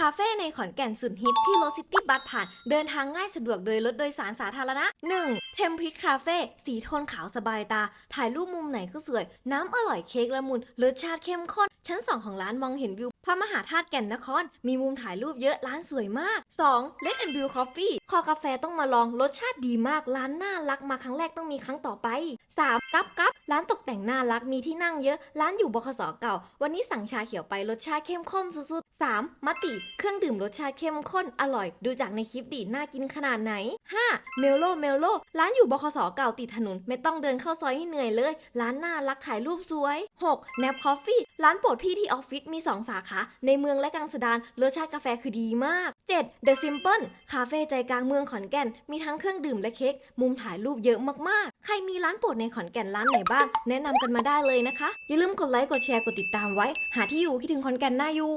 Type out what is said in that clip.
คาเฟ่ในขอนแก่นสุดฮิตที่รถซิตี้บัสผ่าน เดินทางง่ายสะดวกโดยรถโดยสารสาธารณะ 1. เทมพิกคาเฟ่สีโทนขาวสบายตา ถ่ายรูปมุมไหนก็สวย น้ำอร่อยเค้กละมุนรสชาติเข้มข้น ชั้น 2 ของร้านมองเห็นวิวพระมหาธาตุแก่นนคร มีมุมถ่ายรูปเยอะร้านสวยมาก 2. Let and Brew Coffee คอกาแฟต้องมาลองรสชาติดีมากร้านน่ารักมาครั้งแรกต้องมีครั้งต่อไป 3. กับกับร้านตกแต่งน่ารักมีที่นั่งเยอะ ร้านอยู่บคสเก่า วันนี้สั่งชาเขียวไปรสชาติเข้มข้นสุดๆ 3. มติเครื่องดื่มรสชาติเข้มข้นอร่อย ดูจากในคลิปดีน่ากินขนาดไหน 5. เมลโลเมลโลร้านอยู่บคสเก่าติดถนน ไม่ต้องเดินเข้าซอยให้เหนื่อยเลย ร้านน่ารักถ่ายรูปสวย 6. แนบคอฟฟี่ร้านโปรดพี่ที่ออฟฟิศมี 2 สาขา ในเมืองและกลางสดานรสชาติกาแฟคือดีมาก 7. The Simple คาเฟ่ใจกลางเมืองขอนแก่น มีทั้งเครื่องดื่มและเค้กมุมถ่ายรูปเยอะมากๆ ใครมีร้านโปรดในขอนแก่นร้านไหนบ้าง แนะนำกันมาได้เลยนะคะ อย่าลืมกดไลค์กดแชร์กดติดตามไว้ หาที่อยู่คิดถึงขอนแก่นน่าอยู่